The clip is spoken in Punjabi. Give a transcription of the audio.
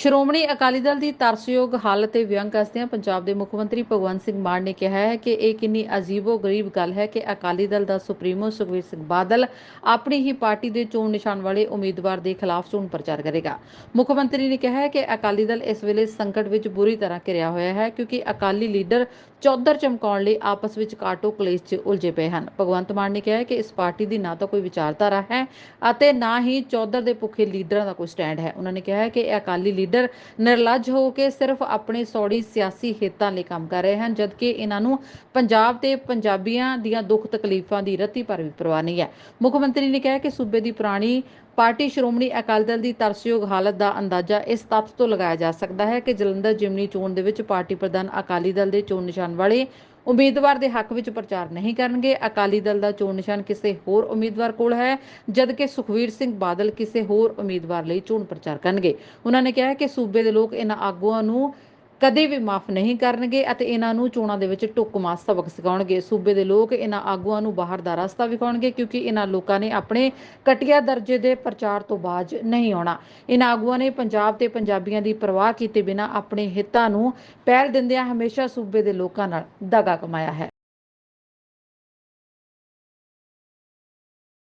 ਸ਼੍ਰੋਮਣੀ ਅਕਾਲੀ ਦਲ ਦੀ ਤਰਸਯੋਗ ਹਾਲਤ ਤੇ ਵਿਅੰਗ ਕਰਦਿਆਂ ਪੰਜਾਬ ਦੇ ਮੁੱਖ ਮੰਤਰੀ ਭਗਵੰਤ ਸਿੰਘ ਮਾਨ ਨੇ ਕਿਹਾ ਹੈ ਕਿ ਇਹ ਕਿੰਨੀ ਅਜੀਬੋ-ਗਰੀਬ ਗੱਲ ਹੈ ਕਿ ਅਕਾਲੀ ਦਲ ਦਾ ਸੁਪਰੀਮੋ ਸੁਖਬੀਰ ਸਿੰਘ ਬਾਦਲ ਆਪਣੀ ਹੀ ਪਾਰਟੀ ਦੇ ਚੋਣ ਨਿਸ਼ਾਨ ਵਾਲੇ ਉਮੀਦਵਾਰ ਦੇ ਖਿਲਾਫ ਚੋਣ ਪ੍ਰਚਾਰ ਕਰੇਗਾ। ਮੁੱਖ ਮੰਤਰੀ ਨੇ ਕਿਹਾ ਹੈ ਕਿ ਅਕਾਲੀ ਦਲ ਇਸ ਵੇਲੇ ਸੰਕਟ ਵਿੱਚ ਬੁਰੀ ਤਰ੍ਹਾਂ ਘਿਰਿਆ ਹੋਇਆ ਹੈ ਕਿਉਂਕਿ ਅਕਾਲੀ ਲੀਡਰ ਚੌਧਰ ਚਮਕਾਉਣ ਲਈ ਆਪਸ ਵਿੱਚ ਕਾਟੋ ਕਲੇਸ਼ 'ਚ ਉਲਝੇ ਪਏ ਹਨ। ਭਗਵੰਤ ਮਾਨ ਨੇ ਕਿਹਾ ਹੈ ਕਿ ਇਸ ਪਾਰਟੀ ਦੀ ਨਾ ਤਾਂ ਕੋਈ ਵਿਚਾਰਧਾਰਾ ਹੈ ਅਤੇ ਨਾ ਹੀ ਚੌਧਰ ਦੇ ਭੁੱਖੇ ਲੀਡਰਾਂ ਦਾ ਕੋਈ ਸਟੈਂਡ ਹੈ। ਉਹਨਾਂ ਨੇ ਕਿਹਾ ਹੈ ਕਿ ਇਹ ਅਕਾਲੀ ਲੀਡਰ ਨਿਰਲੱਜ ਹੋ ਕੇ ਸਿਰਫ ਆਪਣੇ ਸੌੜੀ ਸਿਆਸੀ ਹਿੱਤਾਂ ਲਈ ਕੰਮ ਕਰ ਰਹੇ ਹਨ, ਜਦਕਿ ਇਹਨਾਂ ਨੂੰ ਪੰਜਾਬ ਤੇ ਪੰਜਾਬੀਆਂ ਦੀਆਂ ਦੁੱਖ ਤਕਲੀਫਾਂ ਦੀ ਰੱਤੀ ਪਰ ਵੀ ਪਰਵਾਹ ਨਹੀਂ ਹੈ। ਮੁੱਖ ਮੰਤਰੀ ਨੇ ਕਿਹਾ ਕਿ ਸੂਬੇ ਦੀ ਪੁਰਾਣੀ ਪਾਰਟੀ ਸ਼੍ਰੋਮਣੀ ਅਕਾਲੀ ਦਲ ਦੀ ਤਰਸਯੋਗ ਹਾਲਤ ਦਾ ਅੰਦਾਜ਼ਾ ਇਸ ਤੱਥ ਤੋਂ ਲਗਾਇਆ ਜਾ ਸਕਦਾ ਹੈ ਕਿ ਜਲੰਧਰ ਜਿਮਨੀ ਚੋਣ ਦੇ ਵਿੱਚ ਪਾਰਟੀ ਪ੍ਰਧਾਨ ਅਕਾਲੀ ਦਲ ਦੇ ਚੋਣ ਨਿਸ਼ਾਨ ਵਾਲੇ ਉਮੀਦਵਾਰ ਦੇ ਹੱਕ ਵਿੱਚ ਪ੍ਰਚਾਰ ਨਹੀਂ ਕਰਨਗੇ। ਅਕਾਲੀ ਦਲ ਦਾ ਚੋਣ ਨਿਸ਼ਾਨ ਕਿਸੇ ਹੋਰ ਉਮੀਦਵਾਰ ਕੋਲ ਹੈ, ਜਦਕਿ ਸੁਖਵੀਰ ਸਿੰਘ ਬਾਦਲ ਕਿਸੇ ਹੋਰ ਉਮੀਦਵਾਰ ਲਈ ਚੋਣ ਪ੍ਰਚਾਰ ਕਰਨਗੇ। ਉਹਨਾਂ ਨੇ ਕਿਹਾ ਕਿ ਸੂਬੇ ਦੇ ਲੋਕ ਇਹਨਾਂ ਆਗੂਆਂ ਨੂੰ ਕਦੇ ਵੀ ਮਾਫ ਨਹੀਂ ਕਰਨਗੇ ਅਤੇ ਇਹਨਾਂ ਨੂੰ ਚੋਣਾਂ ਦੇ ਵਿੱਚ ਟੁਕਮਾ ਸਬਕ ਸਿਖਾਉਣਗੇ। ਸੂਬੇ ਦੇ ਲੋਕ ਇਹਨਾਂ ਆਗੂਆਂ ਨੂੰ ਬਾਹਰ ਦਾ ਰਸਤਾ ਵਿਖਾਉਣਗੇ ਕਿਉਂਕਿ ਇਹਨਾਂ ਲੋਕਾਂ ਨੇ ਆਪਣੇ ਕਟਿਆ ਦਰਜੇ ਦੇ ਪ੍ਰਚਾਰ ਤੋਂ ਬਾਜ ਨਹੀਂ ਆਉਣਾ। ਇਹਨਾਂ ਆਗੂਆਂ ਨੇ ਪੰਜਾਬ ਤੇ ਪੰਜਾਬੀਆਂ ਦੀ ਪਰਵਾਹ ਕੀਤੇ ਬਿਨਾਂ ਆਪਣੇ ਹਿੱਤਾਂ ਨੂੰ ਪਹਿਲ ਦਿੰਦਿਆਂ ਹਮੇਸ਼ਾ ਸੂਬੇ ਦੇ ਲੋਕਾਂ ਨਾਲ ਦਗਾ ਕਮਾਇਆ ਹੈ।